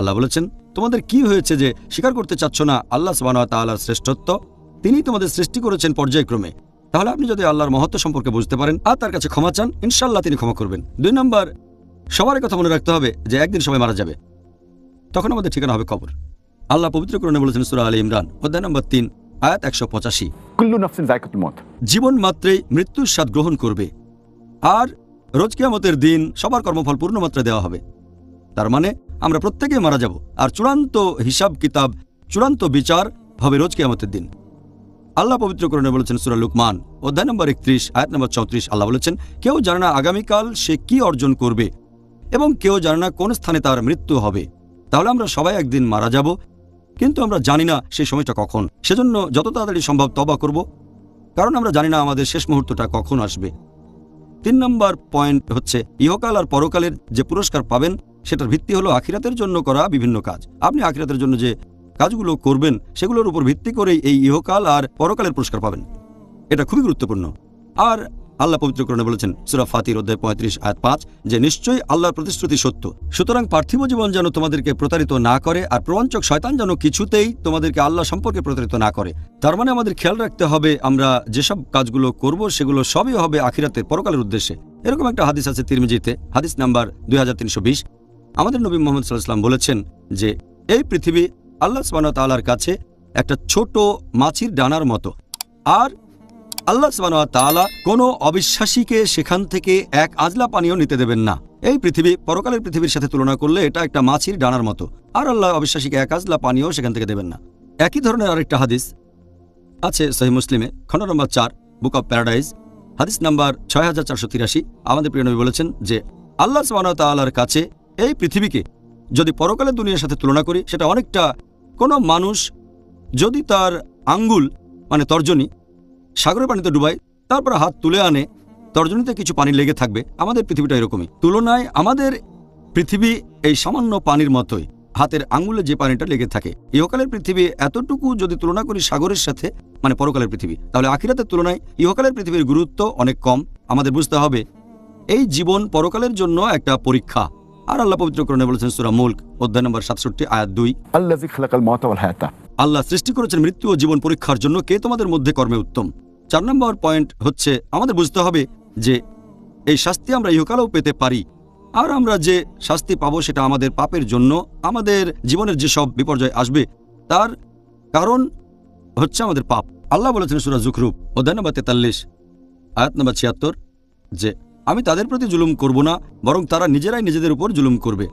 আল্লাহ বলেছেন তোমাদের কি হয়েছে যে স্বীকার করতে চাচ্ছ না আল্লাহ সুবাহ তাল্লাহর শ্রেষ্ঠত্ব? তিনি তোমাদের সৃষ্টি করেছেন পর্যায়ক্রমে। তাহলে আপনি যদি আল্লাহর মহত্ব সম্পর্কে বুঝতে পারেন আর তার কাছে ক্ষমা চান ইনশাল্লাহ তিনি ক্ষমা করবেন। দুই নম্বর সবার কথা মনে রাখতে হবে যে একদিন সবাই মারা যাবে। তখন আমাদের ঠিকানা হবে কবর। আল্লাহ পবিত্র করণে বলেছেন সুরা আলী ইমরান অধ্যায় নম্বর তিন আয়াত একশো পঁচাশি। জীবন মাত্রেই মৃত্যুর স্বাদ গ্রহণ করবে। আর রোজ কিয়ামতের দিন সবার কর্মফল পূর্ণ মাত্রায় দেওয়া হবে। তার মানে আমরা প্রত্যেকে মারা যাব। আর চূড়ান্ত হিসাব কিতাব, চূড়ান্ত বিচার হবে রোজ কিয়ামতের দিন। আল্লাহ পবিত্র করণে বলেছেন সুরা লুকমান, অধ্যায় নম্বর একত্রিশ, আয়াত নম্বর চৌত্রিশ, আল্লাহ বলেছেন, কেউ জানে না আগামীকাল সে কি অর্জন করবে এবং কেউ জানে না কোন স্থানে তার মৃত্যু হবে। তাহলে আমরা সবাই একদিন মারা যাব। কিন্তু আমরা জানি না সেই সময়টা কখন। সেজন্য যত তাড়াতাড়ি সম্ভব তবা করব। কারণ আমরা জানি না আমাদের শেষ মুহূর্তটা কখন আসবে। তিন নম্বর পয়েন্ট হচ্ছে, ইহকাল আর পরকালের যে পুরস্কার পাবেন সেটার ভিত্তি হলো আখিরাতের জন্য করা বিভিন্ন কাজ। আপনি আখিরাতের জন্য যে কাজগুলো করবেন, সেগুলোর উপর ভিত্তি করেই এই ইহকাল আর পরকালের পুরস্কার পাবেন। এটা খুবই গুরুত্বপূর্ণ। আর আল্লাহ পবিত্রকরণে বলেছেন, সুরা ফাতির অধ্যায় পঁয়ত্রিশ, আয়াত পাঁচ, যে নিশ্চয়ই আল্লাহর প্রতিশ্রুতি সত্য। সুতরাং পার্থিব জীবন যেন তোমাদেরকে প্রতারিত না করে, আর প্রবঞ্চক শয়তান যেন কিছুতেই তোমাদেরকে আল্লাহ সম্পর্কে প্রতারিত না করে। তার মানে আমাদের খেয়াল রাখতে হবে, আমরা যেসব কাজগুলো করব, সেগুলো সবই হবে আখিরাতের পরকালের উদ্দেশ্যে। এরকম একটা হাদিস আছে তিরমিজিতে, হাদিস নাম্বার দুই হাজার তিনশো বিশ। আমাদের নবী মোহাম্মদ সাল্লাহাম বলেছেন যে, এই পৃথিবী আল্লাহ সুবাহ তাল্লার কাছে একটা ছোট মাছির ডানার মতো। আর আল্লাহ সুবাহ তাআলা কোনো অবিশ্বাসীকে সেখান থেকে এক আজলা পানীয় নিতে দেবেন না। এই পৃথিবী, পরকালের পৃথিবীর সাথে তুলনা করলে এটা একটা মাছির ডানার মতো। আর আল্লাহ অবিশ্বাসীকে এক আজলা পানীয় সেখান থেকে দেবেন না। একই ধরনের আরেকটা হাদিস আছে সহি মুসলিমে খণ্ড নম্বর চার, বুক অব প্যারাডাইজ, হাদিস নাম্বার ছয় হাজার চারশো তিরাশি। আমাদের প্রিয় নবী বলেছেন যে, আল্লাহ সুবাহ তাল্লার কাছে এই পৃথিবীকে যদি পরকালের দুনিয়ার সাথে তুলনা করি, সেটা অনেকটা কোনো মানুষ যদি তার আঙ্গুল মানে তর্জনী, সাগরের পানিতে ডুবায়, তারপর হাত তুলে আনে, তর্জনীতে কিছু পানি লেগে থাকবে, আমাদের পৃথিবীটা এরকমই। তুলনায় আমাদের পৃথিবী এই সামান্য পানির মতোই, হাতের আঙ্গুলে যে পানিটা লেগে থাকে। ইহকালের পৃথিবী এতটুকু যদি তুলনা করি সাগরের সাথে মানে পরকালের পৃথিবী, তাহলে আখিরাতের তুলনায় ইহকালের পৃথিবীর গুরুত্ব অনেক কম। আমাদের বুঝতে হবে, এই জীবন পরকালের জন্য একটা পরীক্ষা। আর আল্লাহ পবিত্রকরণে বলেছেন সুরা মুল্ক অধ্যায় নম্বর সাতষট্টি আয়াত দুই। আল্লাহ সৃষ্টি করেছেন মৃত্যু ও জীবন পরীক্ষার জন্য কে তোমাদের মধ্যে কর্মে উত্তম। চার নম্বর পয়েন্ট হচ্ছে আমাদের বুঝতে হবে যে এই শাস্তি আমরা ইহকালেও পেতে পারি। আর আমরা যে শাস্তি পাবো সেটা আমাদের পাপের জন্য আমাদের জীবনের যেসব বিপর্যয় আসবে তার কারণ হচ্ছে আমাদের পাপ। আল্লাহ বলেছেন সুরা জুখরুপ অধ্যায় নম্বর তেতাল্লিশ আয়াত নম্বর ছিয়াত্তর যে আমি তাদের প্রতি জুলুম করব না বরং তারা নিজেরাই নিজেদের উপর জুলুম করবে।